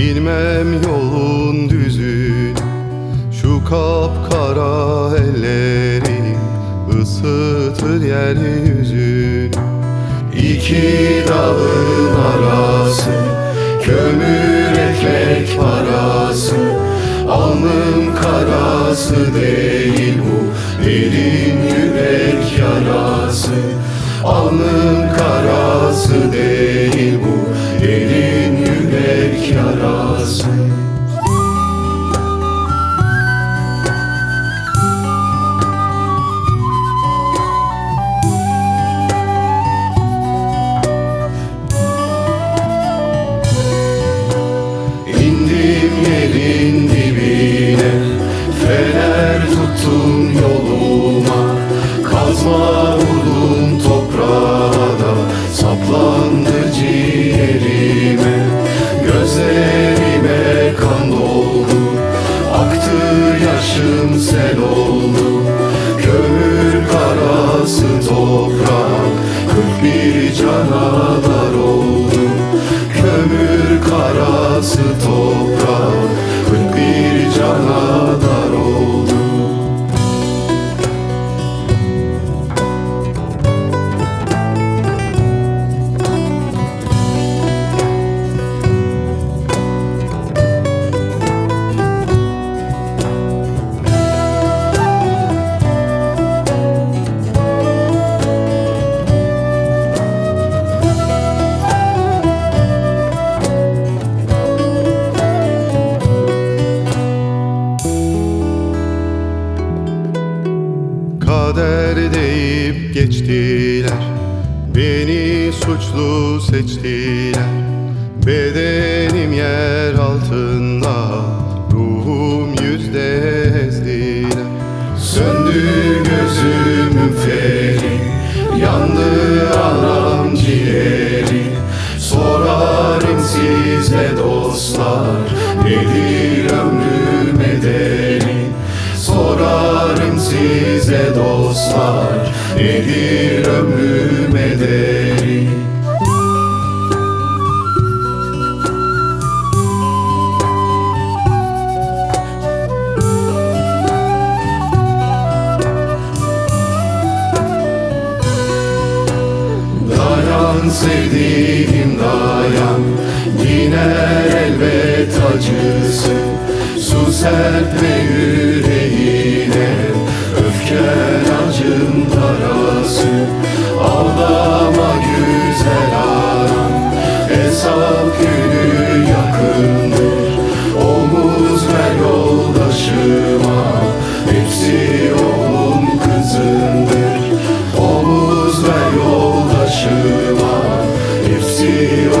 Bilmem yolun düzünü Şu kapkara ellerin ısıtır yeryüzünü İki dalın arası Kömür ekmek parası. Alnım karası değil bu Derin yürek yarası. Alnım karası değil. İndim yerin Yaşım sel oldu Kömür karası toprak Kader deyip geçtiler. Beni suçlu seçtiler. Bedenim yer altında Ruhum yüzde ezdiler. Söndü gözümün feri Yandı anam ciğeri. Sorarım size dostlar Nedir dostlar Nedir ömrüm ederi? Dayan sevdiğim dayan Diner elbet acısı Su serpme yüreğine Öfke You.